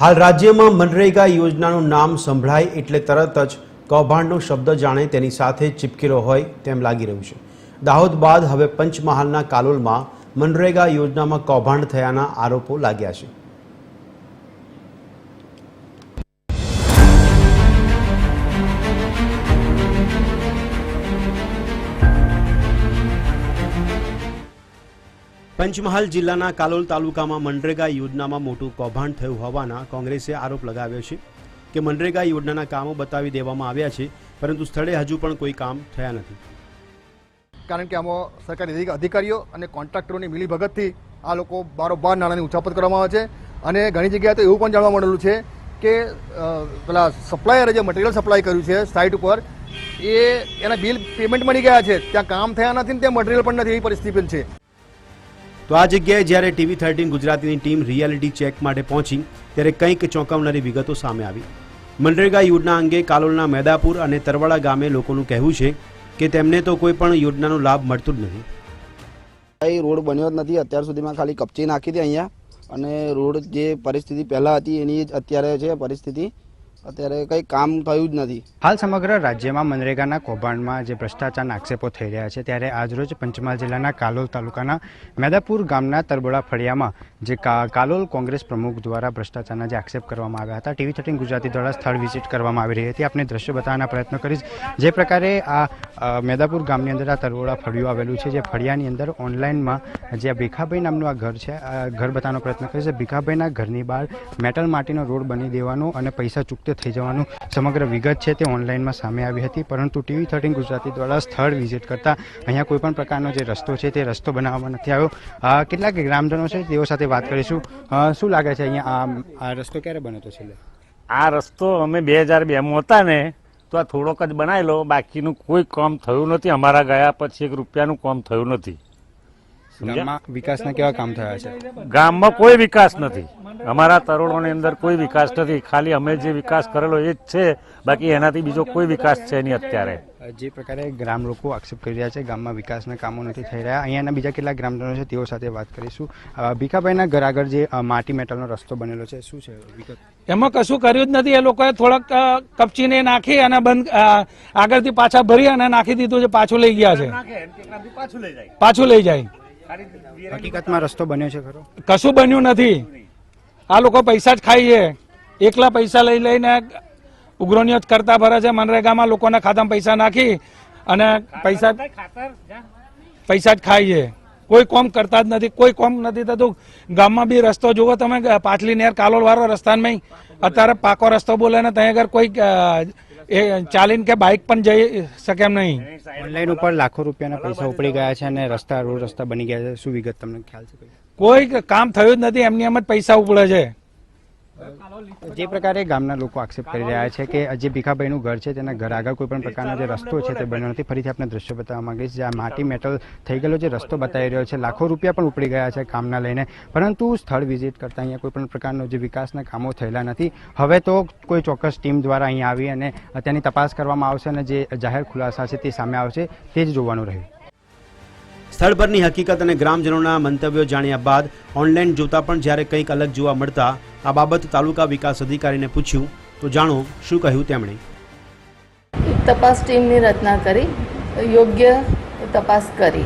હાલ રાજ્યમાં મનરેગા યોજનાનું નામ સંભળાય એટલે તરત જ કૌભાંડનો શબ્દ જાણે તેની સાથે ચીપકેલો હોય તેમ લાગી રહ્યું છે. દાહોદ બાદ હવે પંચમહાલના કાલોલમાં મનરેગા યોજનામાં કૌભાંડ થયાના આરોપો લાગ્યા છે. પંચમહાલ જિલ્લાના કાલોલ તાલુકામાં મનરેગા યોજનામાં મોટું કૌભાંડ થયું હોવાના કોંગ્રેસે આરોપ લગાવ્યો છે કે મનરેગા યોજનાના કામો બતાવી દેવામાં આવ્યા છે, પરંતુ સ્થળે હજુ પણ કોઈ કામ થયા નથી. કારણ કે આમાં સરકારી અધિકારીઓ અને કોન્ટ્રાક્ટરોની મિલીભગતથી આ લોકો બારોબાર નાણાંની ઉછાપત કરવામાં આવે છે અને ઘણી જગ્યાએ તો એવું પણ જાણવા મળેલું છે કે પેલા સપ્લાયરે જે મટીરિયલ સપ્લાય કર્યું છે સાઇટ ઉપર, એ એના બિલ પેમેન્ટ મળી ગયા છે. ત્યાં કામ થયા નથી ને ત્યાં મટીરિયલ પણ નથી એવી પરિસ્થિતિ છે. તો આ જગ્યાએ જ્યારે ટીવી થર્ટીન ગુજરાતીની ટીમ રિયાલિટી ચેક માટે પહોંચી, ત્યારે કંઈક ચોંકાવનારી વિગતો સામે આવી. મનરેગા યોજના અંગે કાલોલના મેદાપુર અને તરવાડા ગામે લોકોનું કહેવું છે કે તેમને તો કોઈ પણ યોજનાનો લાભ મળતો જ નથી કઈ રોડ બન્યો જ નથી, અત્યાર સુધીમાં ખાલી કપચી નાખી હતી અહીંયા. અને રોડ જે પરિસ્થિતિ પહેલાં હતી એની અત્યારે છે પરિસ્થિતિ અત્યારે કંઈ કામ થયું જ નથી. હાલ સમગ્ર રાજ્યમાં મનરેગાના કૌભાંડમાં જે ભ્રષ્ટાચારના આક્ષેપો થઈ રહ્યા છે, ત્યારે આજરોજ પંચમહાલ જિલ્લાના કાલોલ તાલુકાના મેદાપુર ગામના તરબોડા ફળિયામાં જે કાલોલ કોંગ્રેસ પ્રમુખ દ્વારા ભ્રષ્ટાચારના જે આક્ષેપ કરવામાં આવ્યા હતા, ટીવી થર્ટીન ગુજરાતી દ્વારા સ્થળ વિઝિટ કરવામાં આવી રહી હતી. આપણે દ્રશ્ય બતાવવાના પ્રયત્ન કરીશ. જે પ્રકારે આ મેદાપુર ગામની અંદર આ તરબોડા ફળિયું આવેલું છે, જે ફળિયાની અંદર ઓનલાઈનમાં જે ભીખાભાઈ નામનું આ ઘર છે ઘર બતાવવાનો પ્રયત્ન કરીશ. ભીખાભાઈના ઘરની બહાર મેટલ માટીનો રોડ બની દેવાનો અને પૈસા ચૂકતે થઈ જવાનું સમગ્ર વિગત છે તે ઓનલાઈનમાં સામે આવી હતી, પરંતુ ટીવી થર્ટીન ગુજરાતી દ્વારા સ્થળ વિઝિટ કરતા અહીંયા કોઈ પણ પ્રકારનો જે રસ્તો છે તે રસ્તો બનાવવામાં નથી આવ્યો. કેટલાક ગ્રામજનો છે તેઓ સાથે વાત કરીશું. શું લાગે છે અહીંયા આ આ રસ્તો ક્યારે બન્યો હતો છેલ્લે? આ રસ્તો અમે બે હજાર બેમાં હતા ને, તો આ થોડોક જ બનાવેલો. બાકીનું કોઈ કામ થયું નથી. અમારા ગયા પછી એક રૂપિયાનું કામ થયું નથી? ગામમાં વિકાસના કેવા કામ થયા છે? ગામમાં કોઈ વિકાસ નથી. અમારા તરુણોની અંદર કોઈ વિકાસ નથી. ખાલી અમે જે વિકાસ કરેલો એ જ છે. બાકી એનાથી બીજો કોઈ વિકાસ છે નહીં અત્યારે. જે પ્રકારે ગ્રામ લોકો આક્ષેપ કરી રહ્યા છે ગામમાં વિકાસના કામો નથી થઈ રહ્યા. અહીંયાના બીજા કેટલાક ગ્રામજનો છે તેઓ સાથે વાત કરીશું. ભીખાભાઈના ઘર આગળ જે માટી મેટલનો રસ્તો બનેલો છે શું છે એમાં કશું કર્યું જ નથી. એ લોકોએ થોડાક કપચીને નાખી અને બંધ આગળથી પાછા ભરી અને નાખી દીધું છે પાછું લઈ ગયા છે. પાછું લઈ જાય. હકીકતમાં રસ્તો બન્યો છે ખરો? કશું બન્યું નથી. આ લોકો પૈસા જ ખાઈ છે. એકલા પૈસા લઈ લઈને ઉગ્રોનીઓ જ કરતા ભરે છે. મનરેગામાં લોકોના ખાતામાં પૈસા નાખી અને પૈસા પૈસા જ ખાય છે. કોઈ કોમ કરતા જ નથી. કોઈ કોમ નથી થતું. ગામમાં બી રસ્તો જુઓ તમે પાટલી નેર કાલોલ વાળો રસ્તામાં. અત્યારે પાકો રસ્તો બોલે ને ત્યાં આગળ કોઈ એ ચાલીને કે બાઇક પણ જઈ શકે એમ નહીં. ઓનલાઈન ઉપર લાખો રૂપિયાના પૈસા ઉપડી ગયા છે અને રસ્તા રોડ રસ્તા બની ગયા છે. શું વિગત તમને ખ્યાલ છે કોઈ? કામ થયું જ નથી એમની એમ જ પૈસા ઉપડે છે. જે પ્રકારે ગામના લોકો આક્ષેપ કરી રહ્યા છે કે જે ભીખાભાઈનું ઘર છે, તેના ઘર આગળ કોઈ પણ પ્રકારનો જે રસ્તો છે તે બન્યો નથી. ફરીથી આપણે દ્રશ્ય બતાવવા માંગીશ. જે આ માટી મેટલ થઈ ગયેલો જે રસ્તો બતાવી રહ્યો છે, લાખો રૂપિયા પણ ઉપડી ગયા છે કામના લઈને. પરંતુ સ્થળ વિઝિટ કરતા અહીંયા કોઈ પણ પ્રકારનો જે વિકાસના કામો થયેલા નથી. હવે તો કોઈ ચોક્કસ ટીમ દ્વારા અહીંયા આવી અને તેની તપાસ કરવામાં આવશે અને જે જાહેર ખુલાસા છે તે સામે આવશે, તે જ જોવાનું રહ્યું. સ્થળ પરની હકીકત અને ગ્રામજનોના મંતવ્યો જાણ્યા બાદ ઓનલાઈન જોતા પણ જ્યારે કંઈક અલગ જોવા મળતા આ બાબત તાલુકા વિકાસ અધિકારીને પૂછ્યું તો જાણો શું કહ્યું તેમણે? એક તપાસ ટીમની રચના કરી યોગ્ય તપાસ કરી.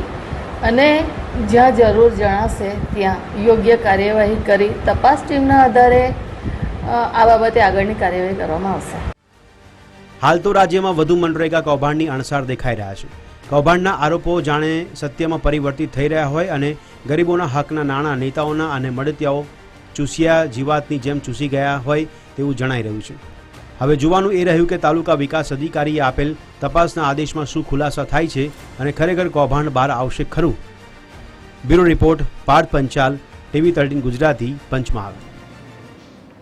અને જ્યાં જરૂર જણાશે ત્યાં યોગ્ય કાર્યવાહી કરી. તપાસ ટીમના આધારે આ બાબતે આગળની કાર્યવાહી કરવામાં આવશે. હાલ તો રાજ્યમાં વધુ મનરેગા કૌભાંડની અણસાર દેખાઈ રહ્યા છે. કૌભાંડના આરોપો જાણે સત્યમાં પરિવર્તિત થઈ રહ્યા હોય અને ગરીબોના હકના નાણાં નેતાઓના અને મળતિયાઓ ચૂસ્યા જીવાતની જેમ ચૂસી ગયા હોય તેવું જણાઈ રહ્યું છે. હવે જોવાનું એ રહ્યું કે તાલુકા વિકાસ અધિકારીએ આપેલ તપાસના આદેશમાં શું ખુલાસા થાય છે અને ખરેખર કૌભાંડ બહાર આવશે ખરું? Bureau report, Parth Panchal, TV thirteen Gujarati, Panchmahal.